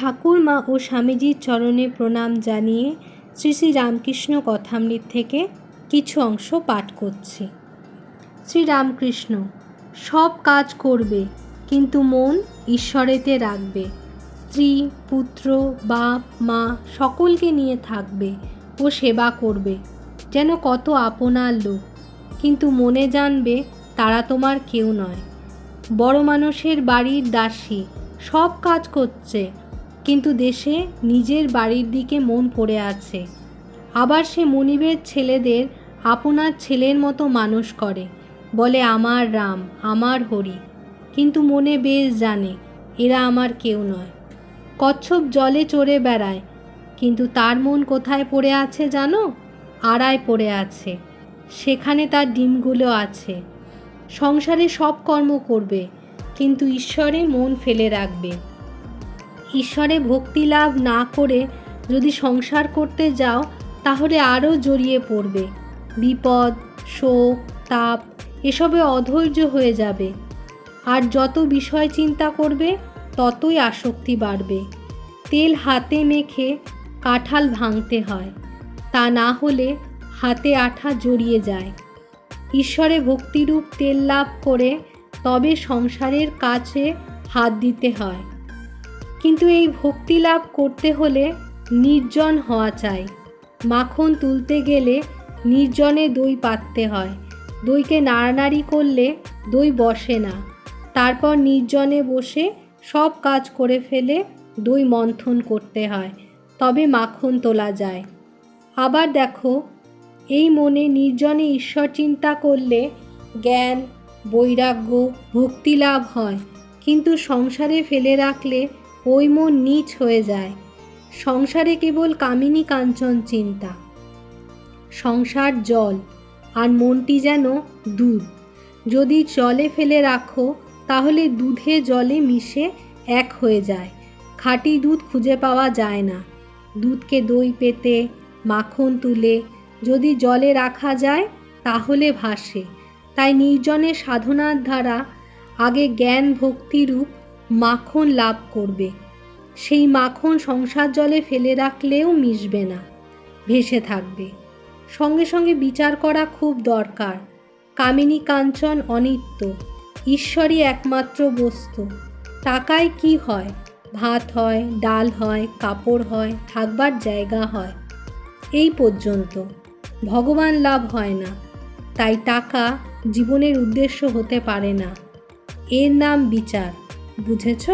ঠাকুরমা ও স্বামীজির চরণে প্রণাম জানিয়ে শ্রী শ্রী রামকৃষ্ণ কথামৃত থেকে কিছু অংশ পাঠ করছি। শ্রী রামকৃষ্ণ, সব কাজ করবে, কিন্তু মন ঈশ্বরেতে রাখবে। স্ত্রী, পুত্র, বাপ, মা সকলকে নিয়ে থাকবে ও সেবা করবে, যেন কত আপনার লোক। কিন্তু মনে জানবে তারা তোমার কেউ নয়। বড় মানুষের বাড়ির দাসী সব কাজ করছে কিন্তু দেশে নিজের বাড়ির দিকে মন পড়ে আছে। আবার সে মনিবের ছেলেদের আপনার ছেলের মতো মানুষ করে। বলে, আমার রাম, আমার হরি। কিন্তু মনে বেশ জানে, এরা আমার কেউ নয়। কচ্ছপ জলে চড়ে বেড়ায়, কিন্তু তার মন কোথায় পড়ে আছে জানো? আড়ায় পড়ে আছে। সেখানে তার ডিমগুলো আছে। সংসারে সব কর্ম করবে, কিন্তু ঈশ্বরে মন ফেলে রাখবে। ঈশ্বরে ভক্তি লাভ না করে যদি সংসার করতে যাও, তাহলে আরও জড়িয়ে পড়বে। বিপদ, শোক, তাপ, এসবে অধৈর্য হয়ে যাবে। আর যত বিষয় চিন্তা করবে, ততই আসক্তি বাড়বে। তেল হাতে মেখে কাঁঠাল ভাঙতে হয়। তা না হলে হাতে আঠা জড়িয়ে যায়। ঈশ্বরে ভক্তিরূপ তেল লাভ করে তবে সংসারের কাছে হাত দিতে হয়। কিন্তু এই ভক্তি লাভ করতে হলে নির্জন হওয়া চাই। মাখন তুলতে গেলে নির্জনে দই পাততে হয়। দইকে নাড়ানাড়ি করলে দই বসে না। তারপর নির্জনে বসে সব কাজ করে ফেলে দই মন্থন করতে হয়। তবে মাখন তোলা যায়। আবার দেখো, এই মনে নির্জনে ঈশ্বর চিন্তা করলে জ্ঞান, বৈরাগ্য, ভক্তি লাভ হয়। কিন্তু সংসারে ফেলে রাখলে ওই মন নীচ হয়ে যায়। সংসারে কেবল কামিনী কাঞ্চন চিন্তা। সংসার জল, আর মনটি যেন দুধ। যদি জলে ফেলে রাখো, তাহলে দুধে জলে মিশে এক হয়ে যায়। খাঁটি দুধ খুঁজে পাওয়া যায় না। দুধকে দই পেতে, মাখন তুলে, যদি জলে রাখা যায়, তাহলে ভাসে। তাই নির্জনে সাধনার দ্বারা আগে জ্ঞান ভক্তিরূপ মাখন লাভ করবে। সেই মাখন সংসার জলে ফেলে রাখলেও মিশবে না। ভেসে থাকবে। সঙ্গে সঙ্গে বিচার করা খুব দরকার। কামিনী কাঞ্চন অনিত্য। ঈশ্বরই একমাত্র বস্তু। টাকায় কি হয়? ভাত হয়, ডাল হয়, কাপড় হয়, থাকবার জায়গা হয়। এই পর্যন্ত। ভগবান লাভ হয় না। তাই টাকা জীবনের উদ্দেশ্য হতে পারে না। এর নাম বিচার। বুঝেছ?